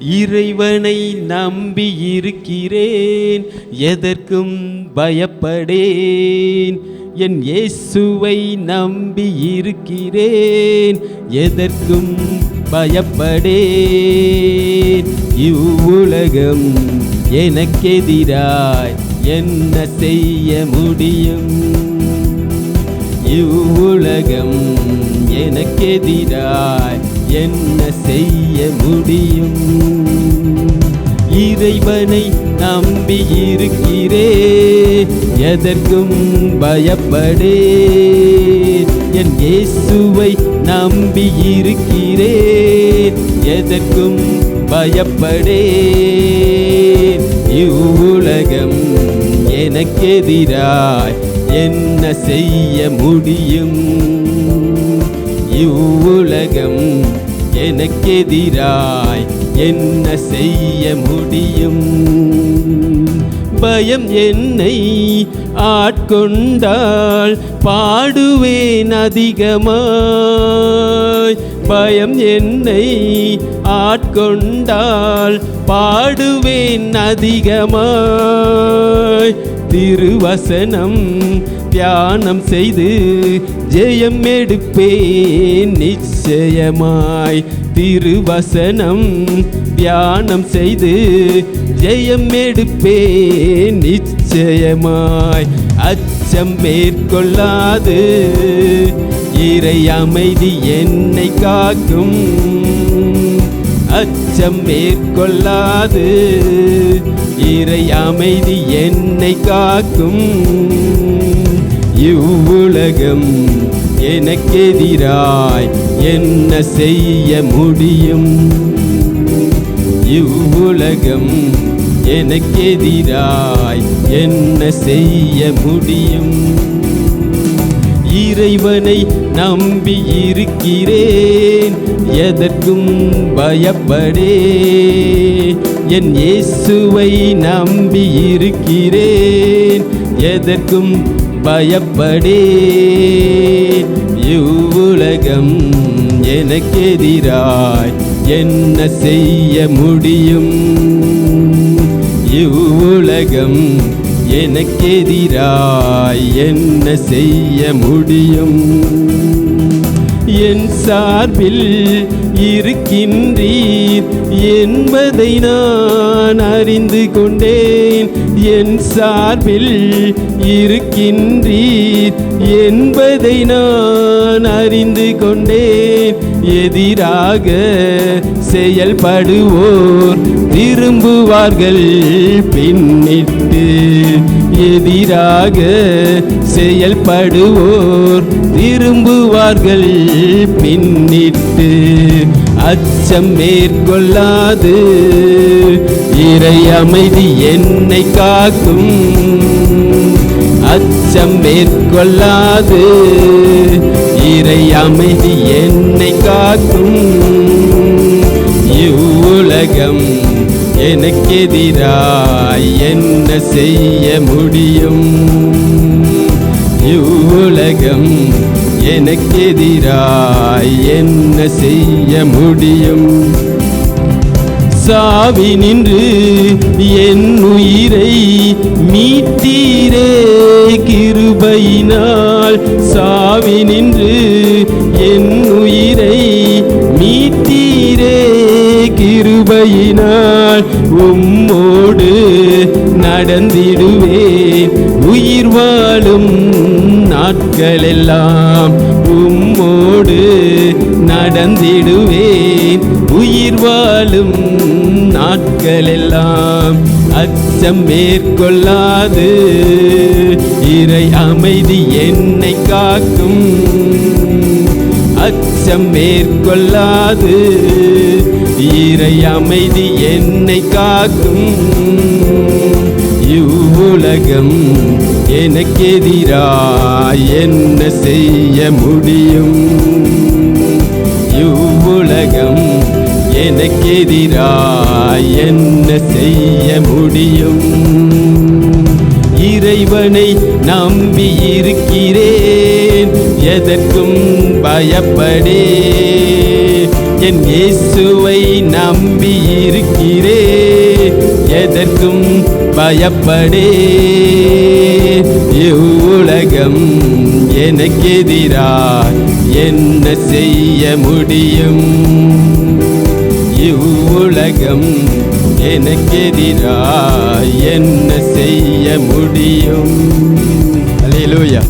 இறைவனை நம்பி இருக்கிறேன் எதற்கும் பயப்படேன். என் இயேசுவை நம்பி இருக்கிறேன் எதற்கும் பயப்படேன். இவ்வுலகம் எனக்கெதிராய் என்ன செய்ய முடியும்? இவ்வுலகம் எனக்கெதிராய் என்ன செய்ய முடியும்? இறைவனை நம்பியிருக்கிறே எதற்கும் பயப்படே. என் இயேசுவை நம்பியிருக்கிறே எதற்கும் பயப்படே. இவ்வுலகம் எனக்கெதிராய் என்ன செய்ய முடியும்? இவ்வுலகம் எனக்கெதிராய் என்ன செய்ய முடியும்? பயம் என்னை ஆட்கொண்டால் பாடுவேன் போய் பயம் என்னை ஆட்கொண்டால் பாடுவேன் அதிகமாய். திருவசனம் தியானம் செய்து ஜெயம் எடுப்பேன் நிச்சயமாய். திருவசனம் தியானம் செய்து ஜெயம் எடுப்பேன் நிச்சயமாய். அச்சம் மேற்கொள்ளாது. இறை அமைதி என்னை காக்கும். அச்சம் மேற்கொள்ளாது. இறை அமைதி என்னை காக்கும். இவ்வுலகம் எனக்கெதிராய் என்ன செய்ய முடியும்? இவ்வுலகம் எனக்கெதிராய் என்ன செய்ய முடியும்? இறைவனை நம்பி இருக்கிறேன் எதற்கும் பயப்படே. என் இயேசுவை நம்பி இருக்கிறேன் எதற்கும் பயப்படே. இவ்வுலகம் எனக்கெதிராய் என்ன செய்ய முடியும்? இவ்வுலகம் எனக்கெதிராய் என்ன செய்ய முடியும்? என் சார்பில் இருக்கின்றீர் என்பதை நான் அறிந்து கொண்டேன். என் சார்பில் இருக்கின்றீர் என்பதை நான் அறிந்து கொண்டேன். எதிராக செயல்படுவோர் திரும்புவார்கள். பின்னிட்டு எதிராக செயல்படுவோர் திரும்புவார்கள். பின்னிட்டு அச்சம் மேற்கொள்ளாது. இறை அமைதி என்னை காக்கும். அச்சம் மேற்கொள்ளாது. இறை அமைதி என்னை காக்கும். இவ்வுலகம் எனக்கெதிராய் என்ன செய்ய முடியும்? இவ்வுலகம் எனக்கெதிராய் என்ன செய்ய முடியும்? சாவி நின்று என் உயிரை மீட்டீரே. கிருபையினால் சாவி நின்று என் உயிரை மீட்டீரே. கிருபையினால் உம்மோடு நடந்திடுவேன். உயிர் வாழும் நாட்களெல்லாம் உம்மோடு நடந்திடுவேன் உயிர் வாழும் நாட்களெல்லாம் அச்சம் மேற்கொள்ளாது. இறை அமைதி என்னை காக்கும். அச்சம் மேற்கொள்ளாது. இறை அமைதி என்னை காக்கும். இவ்வுலகம் எனக்கெதிராய் என்ன செய்ய முடியும்? எனக்கெதிராய் என்ன செய்ய முடியும்? இறைவனை நம்பி இருக்கிறேன் எதற்கும் பயப்படே. என் இயேசுவை நம்பி இருக்கிறேன் எதற்கும் பயப்படே. இவ்வுலகம் எனக்கெதிராய் என்ன செய்ய முடியும்? உலகம் எனக்கெதிராய் என்ன செய்ய முடியும்? அல்லேலூயா